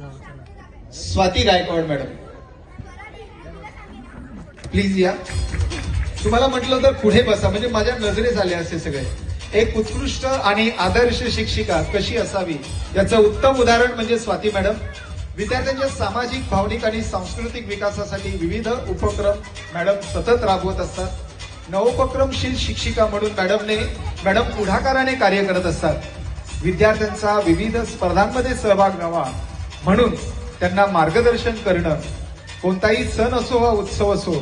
Swati Gaikwad madam. Please या. तुम्हाला म्हटलं तर पुढे बसा? म्हणजे माझ्या नजरेस आले असे सगळे. एक उत्कृष्ट आणि आदर्श शिक्षिका कशी असावी याचं उत्तम उदाहरण म्हणजे स्वाती मॅडम. विद्यार्थ्यांच्या सामाजिक भावनिक आणि सांस्कृतिक विकासासाठी विविध उपक्रम मॅडम सतत राबवत असतात. नवोपक्रमशील शिक्षिका म्हणून मॅडमने मॅडम पुढाकाराने कार्य करत असतात. विद्यार्थ्यांचा विविध स्पर्धांमध्ये सहभाग व्हावा. म्हणून त्यांना मार्गदर्शन करणं कोणताही सण असो वा उत्सव असो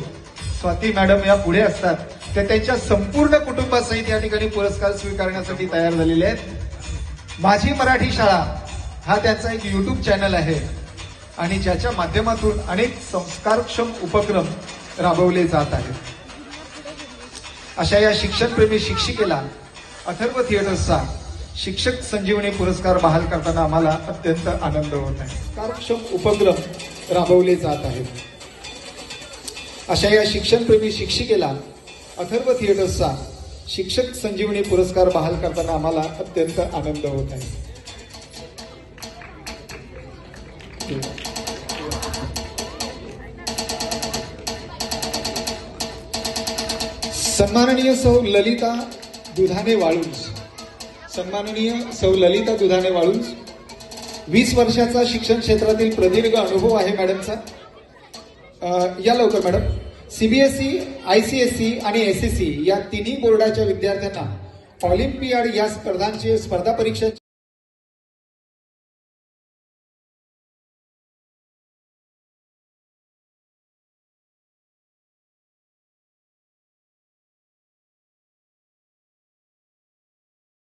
स्वाती मॅडम या पुढे असतात त्या त्यांच्या संपूर्ण कुटुंबासहित या ठिकाणी पुरस्कार स्वीकारण्यासाठी तयार झालेले आहेत. माझी मराठी शाळा हा त्यांचा एक युट्यूब चॅनल आहे आणि ज्याच्या माध्यमातून अनेक संस्कारक्षम उपक्रम राबवले जात आहेत. अशा या शिक्षणप्रेमी शिक्षिकेला अथर्व थिएटर्सचा शिक्षक संजीवनी पुरस्कार बहाल करताना आम्हाला अत्यंत आनंद होत आहे. कार्यक्षम उपक्रम राबवले जात आहेत. अशा या शिक्षणप्रेमी शिक्षिकेला अथर्व थिएटर्सचा शिक्षक संजीवनी पुरस्कार बहाल करताना आम्हाला अत्यंत आनंद होत आहे. सन्माननीय सौ ललिता दुधाने वाळुंज. सन्माननीय सौ ललिता दुधाने वाळुंज. वीस वर्षाचा शिक्षण क्षेत्रातील प्रदीर्घ अनुभव आहे मॅडमचा. या लवकर मॅडम. सीबीएसई आयसीएसई आणि एसएससी या तिन्ही बोर्डाच्या विद्यार्थ्यांना ऑलिम्पियाड या स्पर्धांचे स्पर्धा परीक्षा